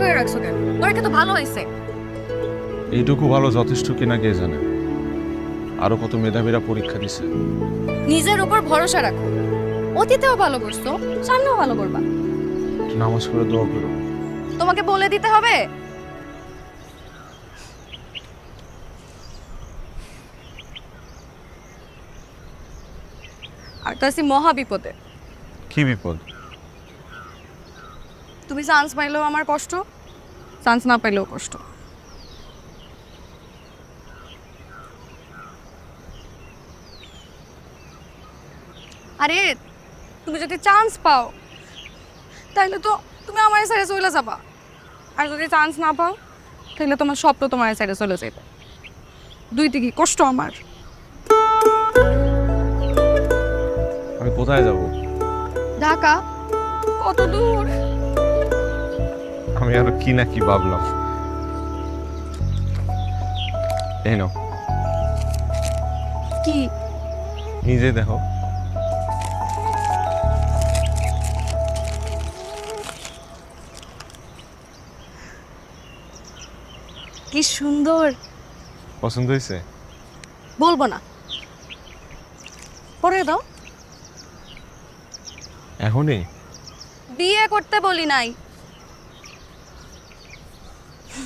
করে রাখছো কেন? পরীক্ষা তো ভালো হয়েছে। এইটুকু ভালো যথেষ্ট কিনা কে জানে? আরও কত মেধাবীরা পরীক্ষা দিছে। নিজের উপর ভরসা রাখো। অতীতেও ভালো করছ সামনেও ভালো করবা। নামাজ করে দোয়া করো। তোমাকে বলে দিতে হবে। আর তো আছি মহা বিপদে কি বিপদ? তুমি চান্স পাইলেও আমার কষ্ট চান্স না পাইলেও কষ্ট। আরে তুমি যদি চান্স পাও তাহলে তো তুমি আমার সাইডে চলে যাবা। আর যদি চান্স না পাও তাহলে তোমার স্বপ্ন তোমার সাইডে চলে যাবে দুই দিকে কষ্ট আমার? আমি কোথায় যাব? ঢাকা কত দূর? আমি আরও কি না কি ভাবলাম। এই নাও। কি? নিজে দেখো। কি সুন্দর। পছন্দ হয়েছে? বলব না। পরে দাও। এখনই? বিয়ে করতে বলি নাই।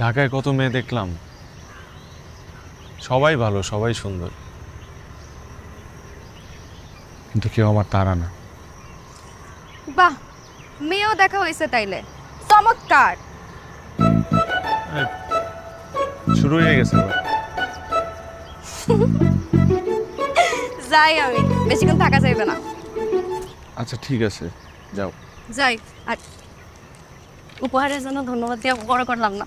ঢাকায় কত মেয়ে দেখলাম? সবাই ভালো সবাই সুন্দর। কিন্তু কেউ আমার তারা না। বাহ মেয়েও দেখা হয়েছে তাইলে। চমৎকার। শুরু হয়ে গেছে যাই আমি বেশিক্ষণ থাকা যাইবে না। আচ্ছা ঠিক আছে যাও। যাই আর উপহারের জন্য ধন্যবাদ দিয়ে বড় করলাম না।